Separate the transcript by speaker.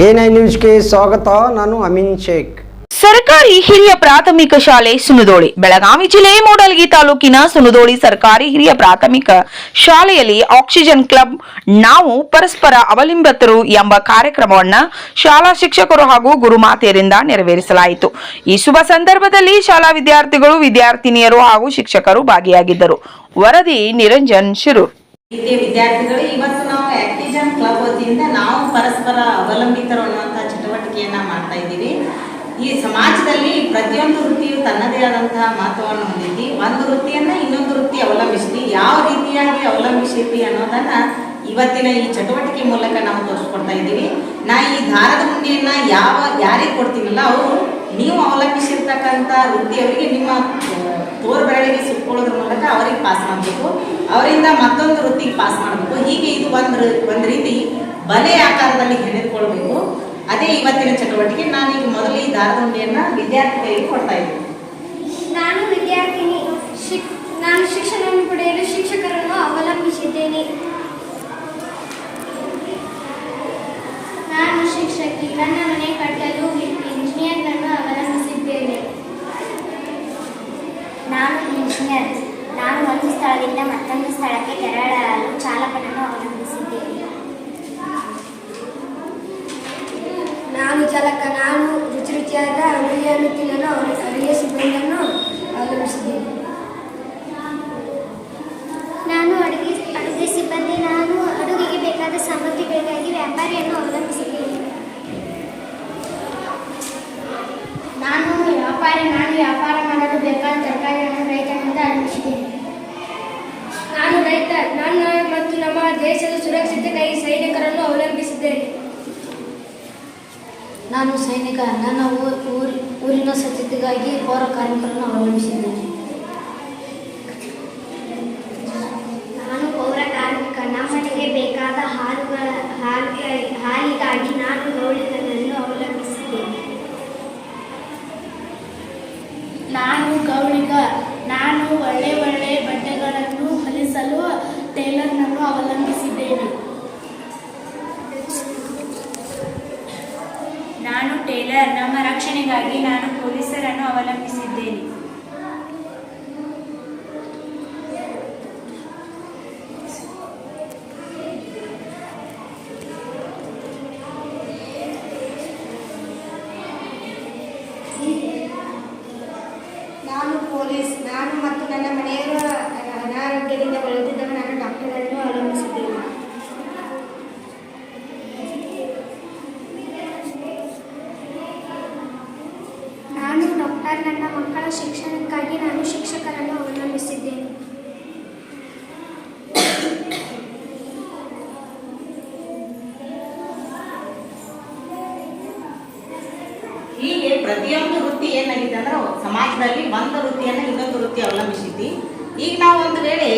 Speaker 1: A ನ್ಯೂಸ್ಗೆ ಸ್ವಾಗತ, ನಾನು ಅಮೀನ್ ಶೇಖ್.
Speaker 2: ಸರ್ಕಾರಿ ಹಿರಿಯ ಪ್ರಾಥಮಿಕ ಶಾಲೆ ಸುನದೋಳಿ, ಬೆಳಗಾವಿ ಜಿಲ್ಲೆ ಮೂಡಲಗಿ ತಾಲೂಕಿನ ಸುನದೋಳಿ ಸರ್ಕಾರಿ ಹಿರಿಯ ಪ್ರಾಥಮಿಕ ಶಾಲೆಯಲ್ಲಿ ಆಕ್ಸಿಜನ್ ಕ್ಲಬ್, ನಾವು ಪರಸ್ಪರ ಅವಲಂಬಿತರು ಎಂಬ ಕಾರ್ಯಕ್ರಮವನ್ನ ಶಾಲಾ ಶಿಕ್ಷಕರು ಹಾಗೂ ಗುರುಮಾತೆಯರಿಂದ ನೆರವೇರಿಸಲಾಯಿತು. ಈ ಶುಭ ಸಂದರ್ಭದಲ್ಲಿ ಶಾಲಾ ವಿದ್ಯಾರ್ಥಿಗಳು, ವಿದ್ಯಾರ್ಥಿನಿಯರು ಹಾಗೂ ಶಿಕ್ಷಕರು ಭಾಗಿಯಾಗಿದ್ದರು. ವರದಿ ನಿರಂಜನ್ ಶಿರೂರ್.
Speaker 3: ಪ್ರೀತಿಯ ವಿದ್ಯಾರ್ಥಿಗಳು, ಇವತ್ತು ನಾವು ಆಕ್ಟಿಜನ್ ಕ್ಲಬ್ ವತಿಯಿಂದ ನಾವು ಪರಸ್ಪರ ಅವಲಂಬಿತರು ಅನ್ನುವಂಥ ಚಟುವಟಿಕೆಯನ್ನ ಮಾಡ್ತಾ ಇದ್ದೀವಿ. ಈ ಸಮಾಜದಲ್ಲಿ ಪ್ರತಿಯೊಂದು ವೃತ್ತಿಯು ತನ್ನದೇ ಆದಂತಹ ಮಹತ್ವವನ್ನು ಹೊಂದಿದ್ದು, ಒಂದು ವೃತ್ತಿಯನ್ನು ಇನ್ನೊಂದು ವೃತ್ತಿ ಅವಲಂಬಿಸಿ ಯಾವ ರೀತಿಯಾಗಿ ಅವಲಂಬಿಸಿತಿ ಅನ್ನೋದನ್ನ ಇವತ್ತಿನ ಈ ಚಟುವಟಿಕೆ ಮೂಲಕ ನಾವು ತೋರಿಸ್ಕೊಡ್ತಾ ಇದ್ದೀವಿ. ನಾ ಈ ದಾರದ ಗುಂಡಿಯನ್ನ ಯಾವ, ಯಾರಿಗೆ ಕೊಡ್ತೀನಲ್ಲ, ಅವರು ನೀವು ಅವಲಂಬಿಸಿರ್ತಕ್ಕಂಥ ವೃತ್ತಿಯವರಿಗೆ ನಿಮ್ಮ ತೋರ್ ಬೆರಳಿಗೆ ಸುಟ್ಕೊಳ್ಳೋದ್ರ ಮೂಲಕ ಅವರಿಗೆ ಪಾಸ್ ಮಾಡಬೇಕು. ಅವರಿಂದ ಮತ್ತೊಂದು ವೃತ್ತಿಗೆ ಪಾಸ್ ಮಾಡಬೇಕು. ಹೀಗೆ ಇದು ಒಂದು ಒಂದು ರೀತಿ ಬಲೆ ಆಕಾರದಲ್ಲಿ ಹೆಣೆದುಕೊಳ್ಬೇಕು ಅದೇ ಇವತ್ತಿನ ಚಟುವಟಿಕೆ. ನಾನು ಈಗ ಮೊದಲು ಈ ದಾರದ ಉಂಡೆಯನ್ನ ವಿದ್ಯಾರ್ಥಿಗಳಿಗೆ ಕೊಡ್ತಾ
Speaker 4: ನಾನು ವಿದ್ಯಾರ್ಥಿನಿ. ನಾನು ಶಿಕ್ಷಣವನ್ನು ಪಡೆಯಲು ಶಿಕ್ಷಕರನ್ನು ಅವಲಂಬಿಸಿದ್ದೇನೆ. ನಾನು ಶಿಕ್ಷಕಿ. ನನ್ನ ಮನೆ ಕಟ್ಟಲು ಇಂಜಿನಿಯರ್ಗಳನ್ನು ಅವಲಂಬಿಸಿದ್ದೇನೆ
Speaker 5: ನಾನು ಇಂಜಿನಿಯರ್ ನಾನು ಒಂದು ಸ್ಥಳದಿಂದ ಮತ್ತೊಂದು ಸ್ಥಳಕ್ಕೆ ತೆರಳಲು ಚಾಲಕನನ್ನು ಅವಲಂಬಿಸಿದ್ದೇನೆ
Speaker 4: ನಾನು ಚಾಲಕ ನಾನು ರುಚಿ ರುಚಿಯಾದ ಅಡುಗೆಯನ್ನು ತಿನ್ನಲು ಅವರ ಅಡುಗೆ ಸಿಬ್ಬಂದಿಯನ್ನು ಅವಲಂಬಿಸಿದ್ದೇನೆ
Speaker 5: ನಾನು ಅಡುಗೆ ಅಡುಗೆ ಸಿಬ್ಬಂದಿ ನಾನು ಅಡುಗೆಗೆ ಬೇಕಾದ ಸಾಮಗ್ರಿಗಳಿಗಾಗಿ ವ್ಯಾಪಾರಿಯನ್ನು ಅವಲಂಬಿಸಿದ್ದೇನೆ
Speaker 4: ನಾನು ವ್ಯಾಪಾರಿ ನಾನು ವ್ಯಾಪಾರ ಮಾಡಲು ಬೇಕಾದ ತರಕಾರಿಯನ್ನು ನಾನು ರೈತ ನಾನು ಮತ್ತು ನಮ್ಮ ದೇಶದ ಸುರಕ್ಷತೆಗಾಗಿ ಸೈನಿಕರನ್ನು ಅವಲಂಬಿಸಿದ್ದೇನೆ.
Speaker 6: ನಾನು ಸೈನಿಕ ನನ್ನ ಊರಿನ ಸ್ವಚ್ಛತೆಗಾಗಿ ಪೌರ ಕಾರ್ಮಿಕರನ್ನು ಅವಲಂಬಿಸಿದ್ದೇನೆ.
Speaker 5: ನಾನು ಪೌರ ಕಾರ್ಮಿಕ ನಮ್ಮನೆಗೆ ಬೇಕಾದ ಹಾಲುಗಳ ಹಾಲಿಗೆ ಹಾಲಿಗಾಗಿ ನಾನು ಗೌಳಿಗಳನ್ನು ಅವಲಂಬಿಸಿದ್ದೇನೆ.
Speaker 7: ನಾನು ಗೌಳಿಗ ನಾನು ಒಳ್ಳೆ ಒಳ್ಳೆ ಬಟ್ಟೆಗಳನ್ನು ಹೊಲಿಸಲು ಟೇಲರ್ನನ್ನು ಅವಲಂಬಿಸಿದ್ದೇನೆ. ನಾನು ಟೇಲರ್. ನಮ್ಮ ರಕ್ಷಣೆಗಾಗಿ ನಾನು ಪೊಲೀಸರನ್ನು ಅವಲಂಬಿಸಿದ್ದೇನೆ
Speaker 4: ನಾನು ಪೊಲೀಸ್ ನಾನು ಮತ್ತು ನನ್ನ ಮನೆಯವರ ಅನಾರೋಗ್ಯದಿಂದ ಬಳಲುತ್ತಿದ್ದಾಗ ನಾನು ಡಾಕ್ಟರನ್ನು ಅವಲಂಬಿಸಿದ್ದೇನೆ. ನಾನು ಡಾಕ್ಟರ್ ನನ್ನ ಮಕ್ಕಳ ಶಿಕ್ಷಣಕ್ಕಾಗಿ
Speaker 3: ಪ್ರತಿಯೊಂದು ವೃತ್ತಿ ಏನಾಗಿದೆ ಅಂದ್ರೆ ಸಮಾಜದಲ್ಲಿ ಒಂದು ವೃತ್ತಿಯನ್ನು ಇನ್ನೊಂದು ವೃತ್ತಿ ಅವಲಂಬಿಸಿದ್ದಿ ಈಗ ನಾವು ಒಂದು ವೇಳೆ